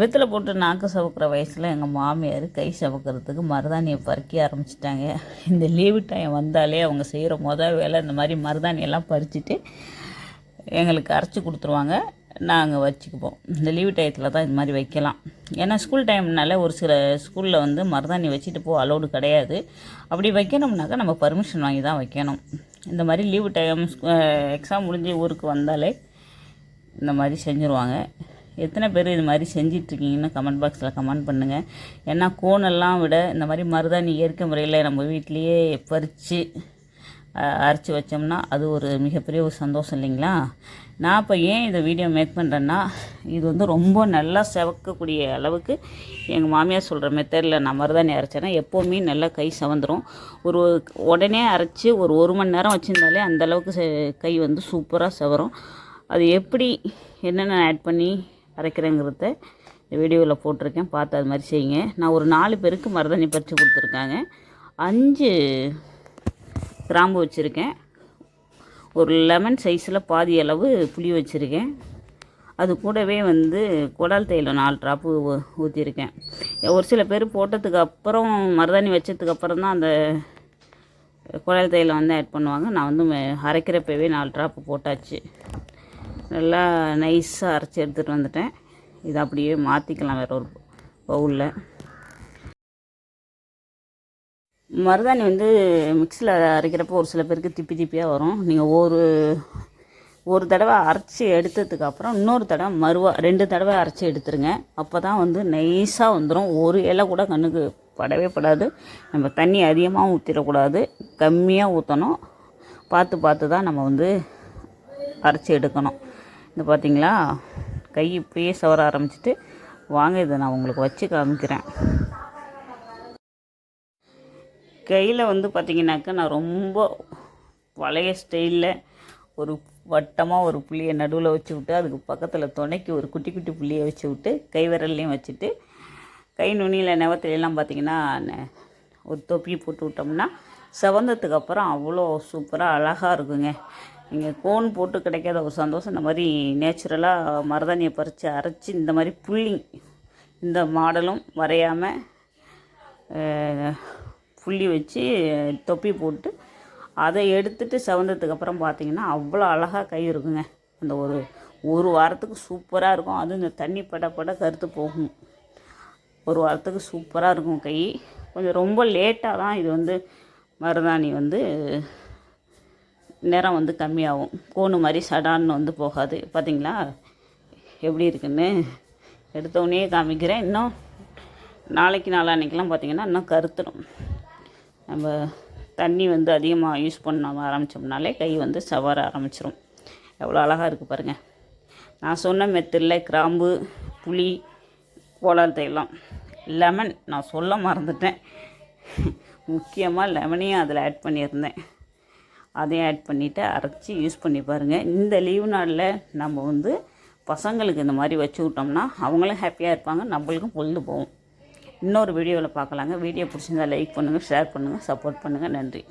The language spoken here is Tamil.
வெத்தில் போட்டு நாக்கு சவுக்கிற வயசில் எங்கள் மாமியார் கை சவுக்கிறதுக்கு மருதாணியை பறிக்க ஆரம்பிச்சிட்டாங்க. இந்த லீவு டைம் வந்தாலே அவங்க செய்கிற மொதல் வேலை இந்த மாதிரி மருதாணியெல்லாம் பறிச்சுட்டு எங்களுக்கு அரைச்சி கொடுத்துருவாங்க. நாங்கள் வச்சுக்குவோம். இந்த லீவு டயத்தில் தான் இது மாதிரி வைக்கலாம். ஏன்னா ஸ்கூல் டைம்னால ஒரு சில ஸ்கூலில் வந்து மருதாணி வச்சுட்டு போக அலோடு கிடையாது. அப்படி வைக்கணும்னாக்கா நம்ம பர்மிஷன் வாங்கி தான் வைக்கணும். இந்த மாதிரி லீவு டைம் எக்ஸாம் முடிஞ்சு ஊருக்கு வந்தாலே இந்த மாதிரி செஞ்சுருவாங்க. எத்தனை பேர் இது மாதிரி செஞ்சிட்ருக்கீங்கன்னு கமெண்ட் பாக்ஸில் கமெண்ட் பண்ணுங்கள் ஏன்னா கோனெல்லாம் விட இந்த மாதிரி மருதாணி இயற்கை முறையில் நம்ம வீட்லேயே பறித்து அரைச்சி வச்சோம்னா அது ஒரு மிகப்பெரிய ஒரு சந்தோஷம் இல்லைங்களா? நான் இப்போ ஏன் இதை வீடியோ மேக் பண்ணுறேன்னா இது வந்து ரொம்ப நல்லா செவக்கக்கூடிய அளவுக்கு எங்கள் மாமியார் சொல்கிற மெத்தடில் நான் மருதாணி அரைச்சேன்னா எப்போவுமே நல்லா கை செவந்துடும் ஒரு உடனே அரைச்சி ஒரு ஒரு மணி நேரம் வச்சுருந்தாலே அந்தளவுக்கு கை வந்து சூப்பராக செவரும். அது எப்படி என்னென்ன ஆட் பண்ணி அரைக்கிறேங்கிறத வீடியோவில் போட்டிருக்கேன். பார்த்து அது மாதிரி செய்யுங்க. நான் ஒரு நாலு பேருக்கு மருதாணி பறித்து கொடுத்துருக்காங்க. அஞ்சு கிராம்பு வச்சுருக்கேன். ஒரு லெமன் சைஸில் பாதி அளவு புளி வச்சுருக்கேன். அது கூடவே வந்து குடல் தைலம் நாலு ட்ராப்பு ஊற்றிருக்கேன் ஒரு சில பேர் போட்டதுக்கு அப்புறம் மருதாணி வச்சதுக்கு அப்புறம் தான் அந்த குடல் தைலம் வந்து ஆட் பண்ணுவாங்க. நான் வந்து அரைக்கிறப்பவே நாலு ட்ராப்பு போட்டாச்சு. நல்லா நைஸாக அரைச்சி எடுத்துகிட்டு வந்துட்டேன். இதை அப்படியே மாற்றிக்கலாம் வேறு ஒரு பவுலில் மருதாணி வந்து மிக்ஸியில் அரைக்கிறப்போ ஒரு சில பேருக்கு திப்பி திப்பியாக வரும். நீங்கள் ஒரு ஒரு தடவை அரைச்சி எடுத்ததுக்கு அப்புறம் இன்னொரு தடவை மறுவா ரெண்டு தடவை அரைச்சி எடுத்துருங்க. அப்போ தான் வந்து நைஸாக வந்துடும் ஒரு இலை கூட கண்ணுக்கு படவே படாது. நம்ம தண்ணி அதிகமாக ஊற்றிடக்கூடாது கம்மியாக ஊற்றணும் பார்த்து பார்த்து தான் நம்ம வந்து அரைச்சி எடுக்கணும். இந்த பார்த்தீங்களா கை இப்பயே சவர ஆரம்பிச்சிட்டு வாங்க இதை நான் உங்களுக்கு வச்சு காமிக்கிறேன். கையில் வந்து பார்த்திங்கனாக்கா நான் ரொம்ப பழைய ஸ்டைலில் ஒரு வட்டமாக ஒரு புள்ளியை நடுவில் வச்சு விட்டு அதுக்கு பக்கத்தில் துணைக்கு ஒரு குட்டி குட்டி புள்ளியை வச்சு விட்டு கை விரல்லையும் வச்சுட்டு கை நுனியில் நெவத்துலலாம் பார்த்தீங்கன்னா நெ- ஒரு தொப்பி போட்டு விட்டோம்னா செவந்ததுக்கு அப்புறம் அவ்வளோ சூப்பராக அழகாக இருக்குங்க. இங்கே கோன் போட்டு கிடைக்காத ஒரு சந்தோஷம். இந்த மாதிரி நேச்சுரலாக மருதாணியை பறித்து அரைச்சி இந்த மாதிரி புள்ளி இந்த மாடலும் வரையாமல் புள்ளி வச்சு தொப்பி போட்டு அதை எடுத்துட்டு செவந்ததுக்கு அப்புறம் பார்த்தீங்கன்னா அவ்வளோ அழகாக கை இருக்குங்க. அந்த ஒரு ஒரு வாரத்துக்கு சூப்பராக இருக்கும். அதுவும் இந்த தண்ணி பட பட கருத்து போகும். ஒரு வாரத்துக்கு சூப்பராக இருக்கும் கை. கொஞ்சம் ரொம்ப லேட்டாக தான் இது வந்து மருதாணி வந்து நிறம் வந்து கம்மியாகும். கோணு மாதிரி சடான்னு வந்து போகாது. பார்த்தீங்களா எப்படி இருக்குன்னு எடுத்தோடனே காமிக்கிறேன். இன்னும் நாளைக்கு நாளான்னைக்கெலாம் பார்த்தீங்கன்னா இன்னும் கருத்துடும் நம்ம தண்ணி வந்து அதிகமாக யூஸ் பண்ண ஆரம்பித்தோம்னாலே கை வந்து சவர ஆரம்பிச்சிரும். எவ்வளோ அழகாக இருக்குது பாருங்கள் நான் சொன்ன மெத்தடில் கிராம்பு புளி கோலால் தைலம் லெமன் நான் சொல்ல மறந்துட்டேன். முக்கியமாக லெமனையும் அதில் ஆட் பண்ணியிருந்தேன். அதையும் ஆட் பண்ணிவிட்டு அரைச்சி யூஸ் பண்ணி பாருங்கள் இந்த லீவு நாளில் நம்ம வந்து பசங்களுக்கு இந்த மாதிரி வச்சு விட்டோம்னா அவங்களும் ஹாப்பியாக இருப்பாங்க நம்மளுக்கும் பொழுது போகும். இன்னொரு வீடியோவில் பார்க்கலாங்க. வீடியோ பிடிச்சிருந்தா லைக் பண்ணுங்கள் ஷேர் பண்ணுங்கள் சப்போர்ட் பண்ணுங்கள் நன்றி.